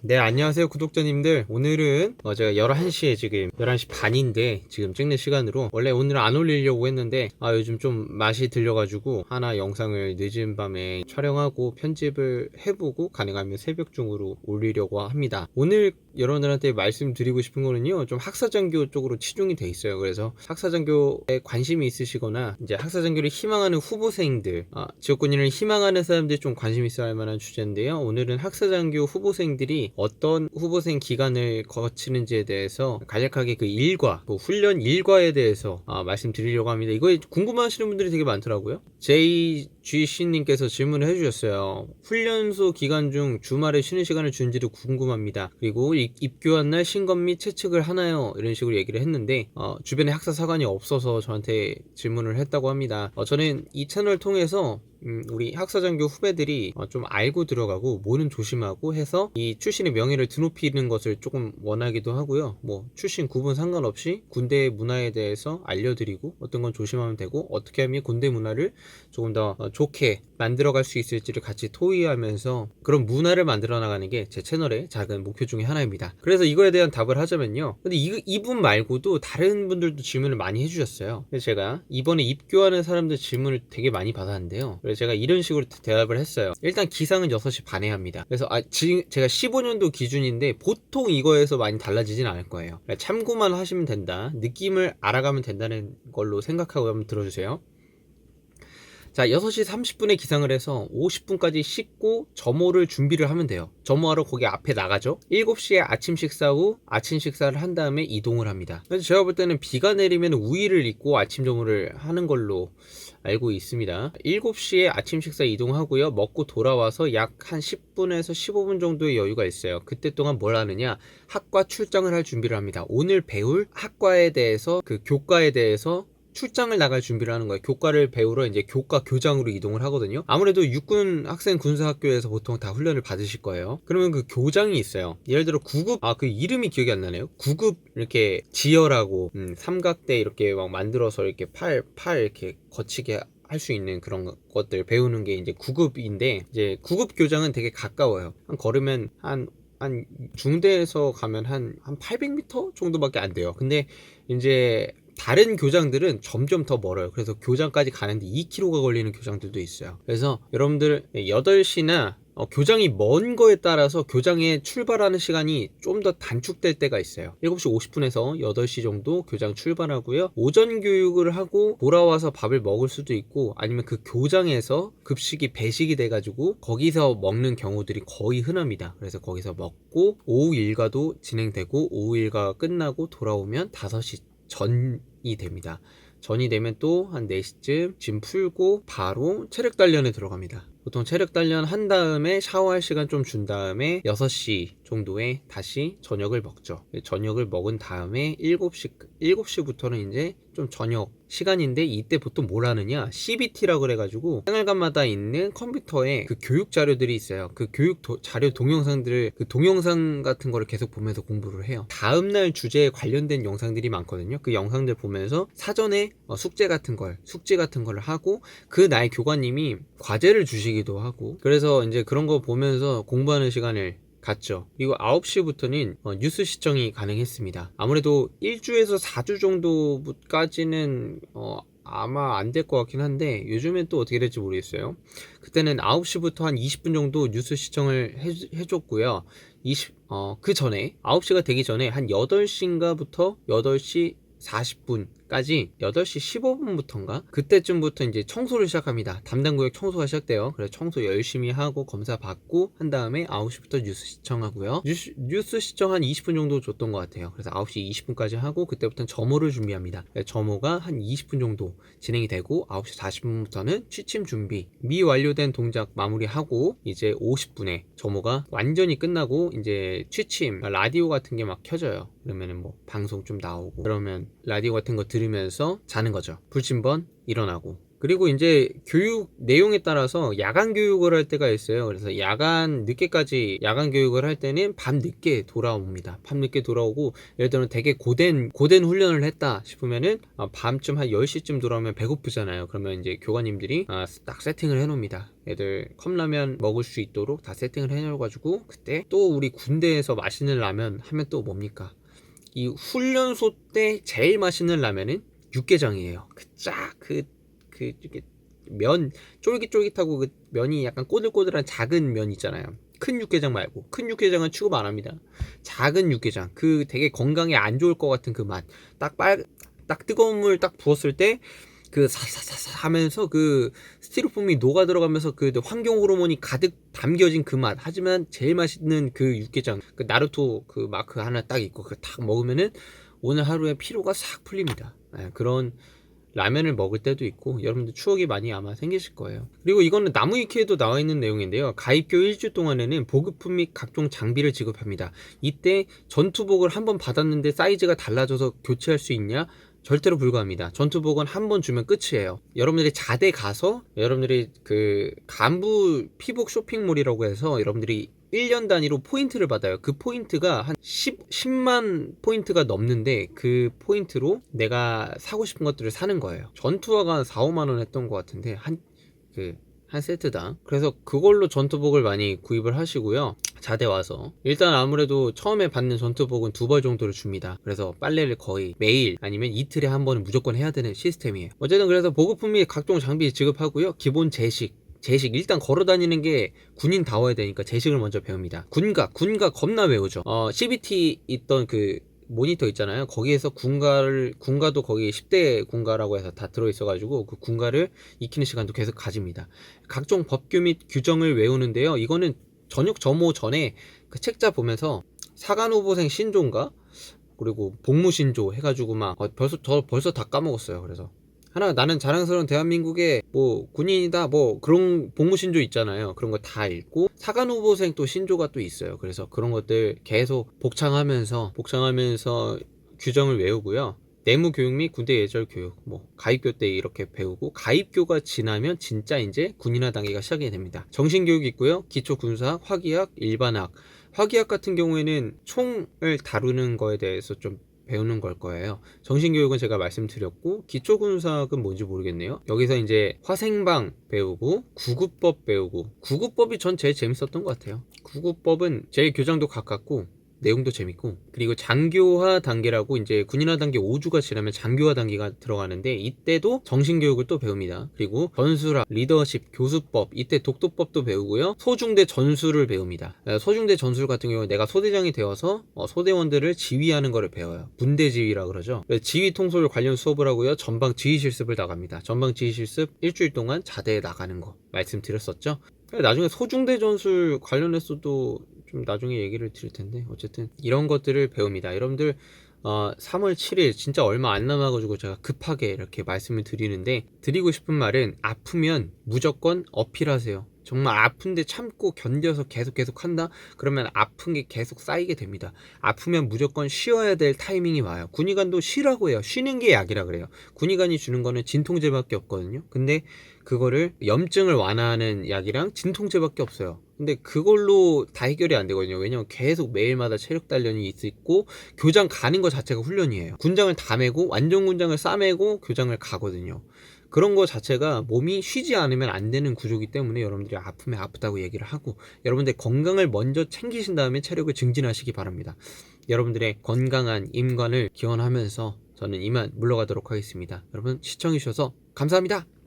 네, 안녕하세요, 구독자님들. 오늘은 어, 제가 11시에 지금 11시 반인데 지금 찍는 시간으로 원래 오늘 안 올리려고 했는데 아, 요즘 좀 맛이 들려가지고 하나 영상을 늦은 밤에 촬영하고 편집을 해보고 가능하면 새벽 중으로 올리려고 합니다. 오늘 여러분들한테 말씀드리고 싶은 거는요, 좀 학사장교 쪽으로 치중이 돼 있어요. 그래서 학사장교에 관심이 있으시거나 이제 학사장교를 희망하는 후보생들, 아, 지역군인을 희망하는 사람들이 좀 관심 있어야 할 만한 주제인데요. 오늘은 학사장교 후보생들이 어떤 후보생 기간을 거치는지에 대해서 간략하게 그 일과, 그 훈련 일과에 대해서 아, 말씀드리려고 합니다. 이거 궁금하시는 분들이 되게 많더라고요. JGC님께서 질문을 해주셨어요. 훈련소 기간 중 주말에 쉬는 시간을 주는지도 궁금합니다. 그리고 이- 입교한 날 신검 및 채측을 하나요? 이런 식으로 얘기를 했는데 어, 주변에 학사 사관이 없어서 저한테 질문을 했다고 합니다. 어, 저는 이 채널 통해서 음, 우리 학사장교 후배들이 어, 좀 알고 들어가고 뭐는 조심하고 해서 이 출신의 명예를 드높이는 것을 조금 원하기도 하고요. 뭐 출신 구분 상관없이 군대 문화에 대해서 알려드리고 어떤 건 조심하면 되고 어떻게 하면 군대 문화를 조금 더 어, 좋게 만들어갈 수 있을지를 같이 토의하면서 그런 문화를 만들어 나가는 게 제 채널의 작은 목표 중에 하나입니다. 그래서 이거에 대한 답을 하자면요. 근데 이, 이분 말고도 다른 분들도 질문을 많이 해주셨어요. 그래서 제가 이번에 입교하는 사람들 질문을 되게 많이 받았는데요. 그래서 제가 이런 식으로 대답을 했어요. 일단 기상은 6시 반에 합니다. 그래서 아, 지금 제가 15년도 기준인데 보통 이거에서 많이 달라지진 않을 거예요. 그러니까 참고만 하시면 된다. 느낌을 알아가면 된다는 걸로 생각하고 한번 들어주세요. 자, 6시 30분에 기상을 해서 50분까지 씻고 점호를 준비를 하면 돼요. 점호하러 거기 앞에 나가죠. 7시에 아침 식사 후 아침 식사를 한 다음에 이동을 합니다. 그래서 제가 볼 때는 비가 내리면 우의를 입고 아침 점호를 하는 걸로 알고 있습니다. 7시에 아침 식사 이동하고요. 먹고 돌아와서 약 한 10분에서 15분 정도의 여유가 있어요. 그때 동안 뭘 하느냐? 학과 출장을 할 준비를 합니다. 오늘 배울 학과에 대해서 그 교과에 대해서 출장을 나갈 준비를 하는 거예요. 교과를 배우러 이제 교과 교장으로 이동을 하거든요. 아무래도 육군 학생 군사학교에서 보통 다 훈련을 받으실 거예요. 그러면 그 교장이 있어요. 예를 들어 9급 아 그 이름이 기억이 안 나네요. 9급 이렇게 지혈하고 음, 삼각대 이렇게 막 만들어서 이렇게 팔팔 이렇게 거치게 할수 있는 그런 거- 것들 배우는 게 이제 9급인데 이제 9급 교장은 되게 가까워요. 한 걸으면 한한 중대에서 가면 한 한 800m 정도밖에 안 돼요. 근데 이제 다른 교장들은 점점 더 멀어요. 그래서 교장까지 가는데 2km가 걸리는 교장들도 있어요. 그래서 여러분들 8시나 어, 교장이 먼 거에 따라서 교장의 출발하는 시간이 좀 더 단축될 때가 있어요. 7시 50분에서 8시 정도 교장 출발하고요. 오전 교육을 하고 돌아와서 밥을 먹을 수도 있고 아니면 그 교장에서 급식이 배식이 돼가지고 거기서 먹는 경우들이 거의 흔합니다. 그래서 거기서 먹고 오후 일과도 진행되고 오후 일과가 끝나고 돌아오면 5시 전 이 됩니다. 전이 되면 또 한 4시쯤 짐 풀고 바로 체력 단련에 들어갑니다. 보통 체력 단련 한 다음에 샤워할 시간 좀 준 다음에 6시 정도에 다시 저녁을 먹죠. 저녁을 먹은 다음에 7시, 7시부터는 이제 좀 저녁 시간인데 이때 보통 뭘 하느냐 CBT라고 그래가지고 생활관마다 있는 컴퓨터에 그 교육 자료들이 있어요. 그 교육 도- 자료 동영상들을 그 동영상 같은 거를 계속 보면서 공부를 해요. 다음날 주제에 관련된 영상들이 많거든요. 그 영상들 보면서 사전에 어, 숙제 같은 걸 숙제 같은 걸 하고 그날 교관님이 과제를 주시 기도 하고 그래서 이제 그런 거 보면서 공부하는 시간을 갔죠. 그리고 9시부터는 어, 뉴스 시청이 가능했습니다. 아무래도 1주에서 4주 정도까지는 어, 아마 안 될 것 같긴 한데 요즘엔 또 어떻게 될지 모르겠어요. 그때는 9시부터 한 20분 정도 뉴스 시청을 해, 해줬고요. 20, 어, 그 전에 9시가 되기 전에 한 8시인가부터 8시 40분 까지 8시 15분부터인가 그때쯤부터 이제 청소를 시작합니다. 담당 구역 청소가 시작돼요. 그래서 청소 열심히 하고 검사 받고 한 다음에 9시부터 뉴스 시청하고요. 뉴스, 뉴스 시청 한 20분 정도 줬던 것 같아요. 그래서 9시 20분까지 하고 그때부터는 점호를 준비합니다. 그래서 점호가 한 20분 정도 진행이 되고 9시 40분부터는 취침 준비 미 완료된 동작 마무리하고 이제 50분에 점호가 완전히 끝나고 이제 취침 라디오 같은 게 막 켜져요. 그러면은 뭐 방송 좀 나오고 그러면 라디오 같은 거 들으면서 자는 거죠. 불침번 일어나고 그리고 이제 교육 내용에 따라서 야간 교육을 할 때가 있어요. 그래서 야간 늦게까지 야간 교육을 할 때는 밤 늦게 돌아옵니다. 밤 늦게 돌아오고 예를 들면 되게 고된 고된 훈련을 했다 싶으면은 아, 밤쯤 한 10시쯤 돌아오면 배고프잖아요. 그러면 이제 교관님들이 아, 딱 세팅을 해 놓습니다. 애들 컵라면 먹을 수 있도록 다 세팅을 해 놓아 가지고 그때 또 우리 군대에서 맛있는 라면 하면 또 뭡니까? 이 훈련소 때 제일 맛있는 라면은 육개장이에요. 그쫙그 그 이렇게 면 쫄깃쫄깃하고 그 면이 약간 꼬들꼬들한 작은 면 있잖아요. 큰 육개장 말고 큰 육개장은 취급 안 합니다. 작은 육개장 그 되게 건강에 안 좋을 것 같은 그 맛. 딱 빨 딱 뜨거운 물 딱 부었을 때 그 사사사사 하면서 그 스티로폼이 녹아 들어가면서 그 환경 호르몬이 가득 담겨진 그 맛. 하지만 제일 맛있는 그 육개장 그 나루토 그 마크 하나 딱 있고 그 딱 먹으면은 오늘 하루에 피로가 싹 풀립니다. 예, 그런 라면을 먹을 때도 있고 여러분들 추억이 많이 아마 생기실 거예요. 그리고 이거는 나무위키에도 나와 있는 내용인데요. 가입교 일주 동안에는 보급품 및 각종 장비를 지급합니다. 이때 전투복을 한번 받았는데 사이즈가 달라져서 교체할 수 있냐? 절대로 불가합니다. 전투복은 한 번 주면 끝이에요. 여러분들이 자대 가서 여러분들이 그 간부 피복 쇼핑몰이라고 해서 여러분들이 1년 단위로 포인트를 받아요. 그 포인트가 한 10, 10만 포인트가 넘는데 그 포인트로 내가 사고 싶은 것들을 사는 거예요. 전투화가 한 4, 5만 원 했던 것 같은데 한그한 세트당. 그래서 그걸로 전투복을 많이 구입을 하시고요. 자대 와서. 일단 아무래도 처음에 받는 전투복은 두 벌 정도를 줍니다. 그래서 빨래를 거의 매일 아니면 이틀에 한 번은 무조건 해야 되는 시스템이에요. 어쨌든 그래서 보급품 및 각종 장비 지급하고요. 기본 제식. 제식 일단 걸어 다니는 게 군인 다워야 되니까 제식을 먼저 배웁니다. 군가 군가 겁나 외우죠. 어 CBT 있던 그 모니터 있잖아요. 거기에서 군가를 군가도 거기 10대 군가라고 해서 다 들어 있어 가지고 그 군가를 익히는 시간도 계속 가집니다. 각종 법규 및 규정을 외우는데요. 이거는 전역 점호 전에 그 책자 보면서 사관 후보생 신조인가 그리고 복무 신조 해가지고 막 어, 벌써 저 벌써 다 까먹었어요. 그래서 하나 나는 자랑스러운 대한민국의 뭐 군인이다 뭐 그런 복무 신조 있잖아요. 그런 거 다 읽고 사관 후보생 또 신조가 또 있어요. 그래서 그런 것들 계속 복창하면서 복창하면서 규정을 외우고요. 내무 교육 및 군대 예절 교육, 뭐 가입교 때 이렇게 배우고 가입교가 지나면 진짜 이제 군인화 단계가 시작이 됩니다. 정신 교육이 있고요. 기초 군사학, 화기학, 일반학. 화기학 같은 경우에는 총을 다루는 거에 대해서 좀 배우는 걸 거예요. 정신교육은 제가 말씀드렸고 기초군사학은 뭔지 모르겠네요. 여기서 이제 화생방 배우고 구급법 배우고 구급법이 전 제일 재밌었던 것 같아요. 구급법은 제일 교장도 가깝고 내용도 재밌고 그리고 장교화 단계라고 이제 군인화 단계 5주가 지나면 장교화 단계가 들어가는데 이때도 정신교육을 또 배웁니다. 그리고 전술학, 리더십, 교수법 이때 독도법도 배우고요. 소중대 전술을 배웁니다. 에, 소중대 전술 같은 경우 내가 소대장이 되어서 어, 소대원들을 지휘하는 거를 배워요. 분대 지휘라 그러죠. 그래서 지휘 통솔 관련 수업을 하고요. 전방 지휘 실습을 나갑니다. 전방 지휘 실습 일주일 동안 자대에 나가는 거 말씀드렸었죠. 나중에 소중대 전술 관련해서도 좀 나중에 얘기를 드릴 텐데 어쨌든 이런 것들을 배웁니다. 여러분들 어, 3월 7일 진짜 얼마 안 남아가지고 제가 급하게 이렇게 말씀을 드리는데 드리고 싶은 말은 아프면 무조건 어필하세요. 정말 아픈데 참고 견뎌서 계속 계속 한다? 그러면 아픈 게 계속 쌓이게 됩니다. 아프면 무조건 쉬어야 될 타이밍이 와요. 군의관도 쉬라고 해요. 쉬는 게 약이라 그래요. 군의관이 주는 거는 진통제밖에 없거든요. 근데 그거를 염증을 완화하는 약이랑 진통제밖에 없어요. 근데 그걸로 다 해결이 안 되거든요. 왜냐면 계속 매일마다 체력 단련이 있고 교장 가는 것 자체가 훈련이에요. 군장을 다 메고 완전 군장을 싸매고 교장을 가거든요. 그런 거 자체가 몸이 쉬지 않으면 안 되는 구조기 때문에 여러분들이 아프면 아프다고 얘기를 하고 여러분들 건강을 먼저 챙기신 다음에 체력을 증진하시기 바랍니다. 여러분들의 건강한 임관을 기원하면서 저는 이만 물러가도록 하겠습니다. 여러분 시청해 주셔서 감사합니다.